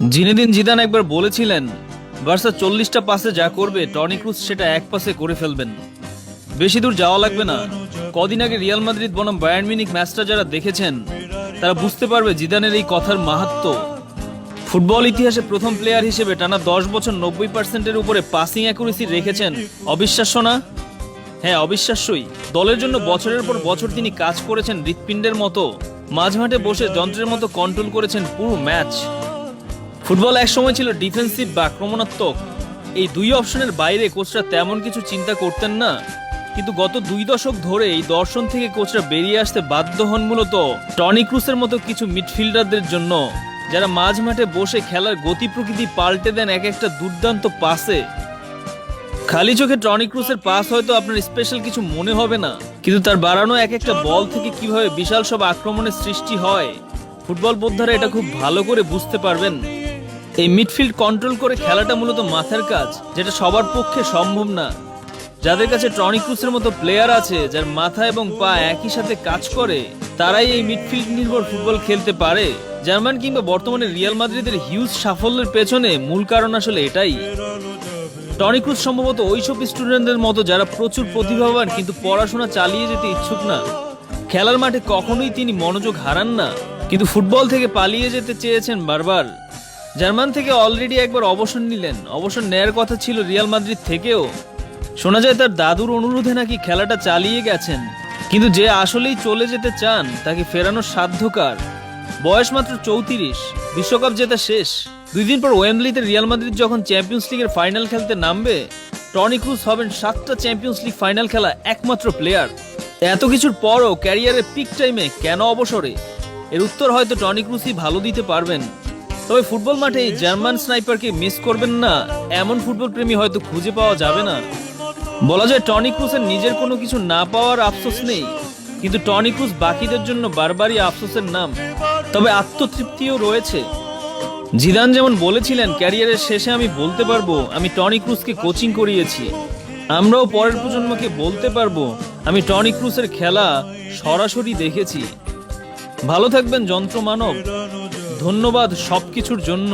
Zinedine Zidane একবার বলেছিলেন, Barca চল্লিশটা পাসে যা করবে, টনি ক্রুজ সেটা এক পাসে করে ফেলবেন। বেশি দূর যাওয়া লাগবে না। কদিন আগে রিয়াল মাদ্রিদ বনাম বায়ার্ন মিউনিক ম্যাচটা যারা দেখেছেন, তারা বুঝতে পারবে জিদানের এই কথার মাহাত্ম্য ফুটবল ইতিহাসে প্রথম প্লেয়ার হিসেবে টানা দশ বছর নব্বই পার্সেন্টের উপরে পাসিং অ্যাকুরেসি রেখেছেন অবিশ্বাস্য না? হ্যাঁ অবিশ্বাস্যই। দলের জন্য বছরের পর বছর তিনি কাজ করেছেন হৃৎপিণ্ডের মতো। মাঝমাঠে বসে যন্ত্রের মতো কন্ট্রোল করেছেন পুরো ম্যাচ। ফুটবল একসময় ছিল ডিফেন্সিভ বা আক্রমণাত্মক এই দুই অপশনের বাইরে কোচরা তেমন কিছু চিন্তা করতেন না। কিন্তু গত দুই দশক ধরে এই দর্শন থেকে কোচরা বেরিয়ে আসতে বাধ্য হন মূলত টনি ক্রুসের মতো কিছু মিডফিল্ডারদের জন্য, যারা মাঝ মাঠে বসে খেলার গতি প্রকৃতি পাল্টে দেন এক একটা দুর্দান্ত পাসে। খালি চোখে টনি ক্রুসের পাস হয়তো আপনার স্পেশাল কিছু মনে হবে না, কিন্তু তার বাড়ানো এক একটা বল থেকে কীভাবে বিশাল সব আক্রমণের সৃষ্টি হয়, ফুটবল বোদ্ধারা এটা খুব ভালো করে বুঝতে পারবেন। এই মিডফিল্ড কন্ট্রোল করে খেলাটা মূলত মাথার কাজ, যেটা সবার পক্ষে সম্ভব না। যাদের কাছে টনি ক্রুসের মতো প্লেয়ার আছে, যার মাথা এবং পা একই সাথে কাজ করে, তারাই এই মিডফিল্ড নির্ভর ফুটবল খেলতে পারে। জার্মান কিংবা বর্তমানে রিয়াল মাদ্রিদের হিউজ সাফল্যের পেছনে মূল কারণ আসলে এটাই। টনি ক্রুজ সম্ভবত ওইসব স্টুডেন্টদের মতো যারা প্রচুর প্রতিভাবান, কিন্তু পড়াশোনা চালিয়ে যেতে ইচ্ছুক না। খেলার মাঠে কখনোই তিনি মনোযোগ হারান না। কিন্তু ফুটবল থেকে পালিয়ে যেতে চেয়েছেন বারবার। জার্মান থেকে অলরেডি একবার অবসর নিলেন। অবসর নেয়ার কথা ছিল রিয়াল মাদ্রিদ থেকেও। শোনা যায় তার দাদুর অনুরোধে নাকি খেলাটা চালিয়ে গেছেন। কিন্তু যে আসলেই চলে যেতে চান, তাকে ফেরানোর সাধ্যকার। বয়স মাত্র চৌত্রিশ, বিশ্বকাপ জেতা শেষ। দুই দিন পর ওয়েম্বলিতে রিয়াল মাদ্রিদ যখন চ্যাম্পিয়ন্স লিগের ফাইনাল খেলতে নামবে, টনি ক্রুজ হবেন সাতটা চ্যাম্পিয়ন্স লিগ ফাইনাল খেলা একমাত্র প্লেয়ার। এত কিছুর পরও ক্যারিয়ারের পিক টাইমে কেন অবসরে? এর উত্তর হয়তো টনি ক্রুজই ভালো দিতে পারবেন। তবে ফুটবল মাঠে জার্মান স্নাইপারকে মিস করবেন না, এমন ফুটবল প্রেমী হয়তো খুঁজে পাওয়া যাবে না। বলা যায় টনি ক্রুজের নিজের কোনো কিছু না পাওয়ার আফসোস নেই, কিন্তু টনি ক্রুজ বাকিদের জন্য বারবারই আফসোসের নাম। তবে আত্মতৃপ্তিও রয়েছে। জিদান যেমন বলেছিলেন, ক্যারিয়ারের শেষে আমি বলতে পারব, আমি টনি ক্রুজকে কোচিং করিয়েছি। আমরাও পরের প্রজন্মকে বলতে পারব, আমি টনি ক্রুজের খেলা সরাসরি দেখেছি। ভালো থাকবেন যন্ত্র মানব ধন্যবাদ সবকিছুর জন্য।